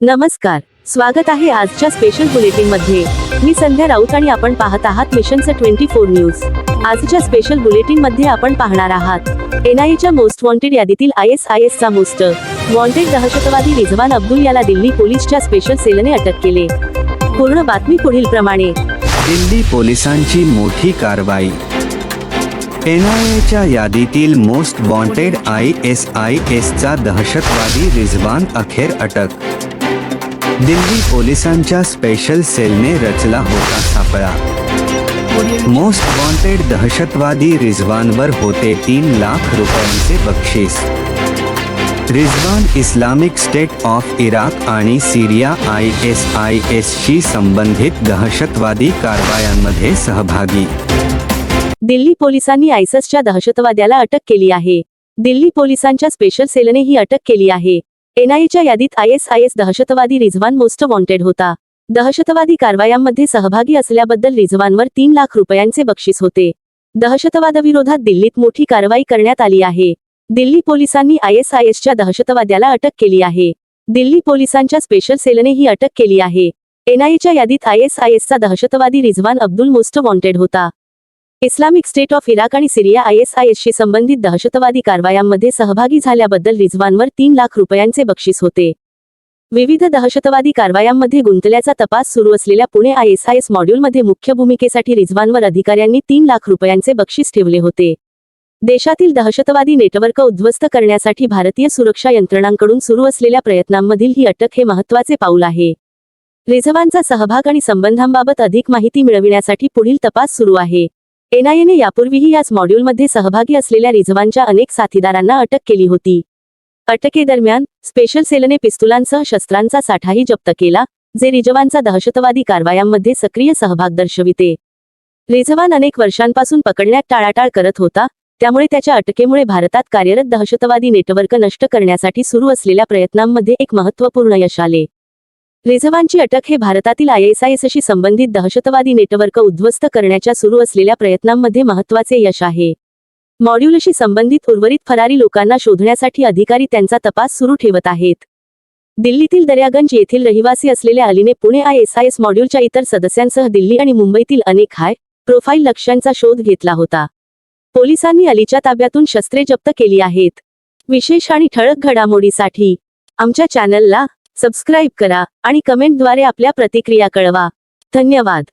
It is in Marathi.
नमस्कार स्वागत आहे आजच्या स्पेशल बुलेटिनमध्ये. मी संध्या राऊत आणि आपण पाहत आहात मिशनचं ट्वेंटी फोर न्यूज आजच्या स्पेशल बुलेटिनमध्ये आपण पाहणार आहात. एनआयएच्या मोस्ट वॉन्टेड यादीतील आय एस आय एस चा मोस्ट वॉन्टेड दहशतवादी रिझवान अब्दुल याला दिल्ली पोलीसच्या स्पेशल सेलने अटक केले. पूर्ण बातमी पुढील प्रमाणे. दिल्ली पोलिसांची मोठी कारवाई. एनआयएच्या यादीतील most wanted I S I एसचा दहशतवादी रिझवान अखेर अटक. दिल्ली पोलिसांच्या स्पेशल सेलने रचला होता सापळा. मोस्ट वॉन्टेड दहशतवादी रिझवानवर होते तीन लाख रुपयांचे बक्षीस. Rizwan Islamic State of Iraq आणि सिरिया आय एस आय एसशी संबंधित दहशतवादी कारवायांमध्ये सहभागी. दिल्ली पोलिसांनी आयससच्या दहशतवाद्याला अटक केली आहे. दिल्ली पोलिसांच्या स्पेशल सेलने ही अटक केली आहे. एनआयएच्या यादीत आय एस आय एस दहशतवादी रिझवान मोस्ट वॉन्टेड होता. दहशतवादी कारवायांमध्ये सहभागी असल्याबद्दल रिझवानवर तीन लाख रुपयांचे बक्षीस होते. दहशतवादाविरोधात दिल्लीत मोठी कारवाई करण्यात आली आहे. दिल्ली पोलिसांनी आय एस आय एसच्या दहशतवाद्याला अटक केली आहे. दिल्ली पोलिसांच्या स्पेशल सेलने ही अटक केली आहे. एनआयएच्या यादीत आय एस आय एसचा दहशतवादी रिझवान अब्दुल मोस्ट वॉन्टेड होता. इस्लामिक स्टेट ऑफ इराक आणि सिरिया आयएसआयएसशी संबंधित दहशतवादी कारवायांमध्ये सहभागी झाल्याबद्दल रिझवानवर तीन लाख रुपयांचे बक्षीस होते. विविध दहशतवादी कारवायांमध्ये गुंतल्याचा तपास सुरू असलेल्या पुणे आयएसआयएस मॉड्यूलमध्ये मुख्य भूमिकेसाठी रिझवानवर अधिकाऱ्यांनी तीन लाख रुपयांचे बक्षीस ठेवले होते. देशातील दहशतवादी नेटवर्क उद्ध्वस्त करण्यासाठी भारतीय सुरक्षा यंत्रणांकडून सुरू असलेल्या प्रयत्नांमधील ही अटक हे महत्त्वाचे पाऊल आहे. रिझवानचा सहभाग आणि संबंधांबाबत अधिक माहिती मिळविण्यासाठी पुढील तपास सुरू आहे. एनआयएने यापूर्वीही याच मॉड्यूलमध्ये सहभागी असलेल्या रिझवानच्या अनेक साथीदारांना अटक केली होती. अटकेदरम्यान स्पेशल सेलने पिस्तुलांसह शस्त्रांचा साठाही जप्त केला जे रिजवानचा दहशतवादी कारवायांमध्ये सक्रिय सहभाग दर्शविते. रिझवान अनेक वर्षांपासून पकडण्यात टाळाटाळ करत होता त्यामुळे त्याच्या अटकेमुळे भारतात कार्यरत दहशतवादी नेटवर्क नष्ट करण्यासाठी सुरू असलेल्या प्रयत्नांमध्ये एक महत्त्वपूर्ण यश आले. रिझवानची अटक हे भारतातील आयएसआयएसशी संबंधित दहशतवादी नेटवर्क उद्ध्वस्त करण्याच्या सुरू असलेल्या प्रयत्नांमध्ये महत्त्वाचे यश आहे. मॉड्यूलशी संबंधित उर्वरित फरारी लोकांना शोधण्यासाठी अधिकारी त्यांचा तपास सुरू ठेवत आहेत. दिल्लीतील दर्यागंज येथील रहिवासी असलेल्या अलीने पुणे आयएसआयएस मॉड्यूलच्या इतर सदस्यांसह दिल्ली आणि मुंबईतील अनेक हाय प्रोफाईल लक्ष्यांचा शोध घेतला होता. पोलिसांनी अलीच्या ताब्यातून शस्त्रे जप्त केली आहेत. विशेष आणि ठळक घडामोडीसाठी आमच्या चॅनलला सबस्क्राईब करा आणि कमेंटद्वारे आपल्या प्रतिक्रिया कळवा. धन्यवाद.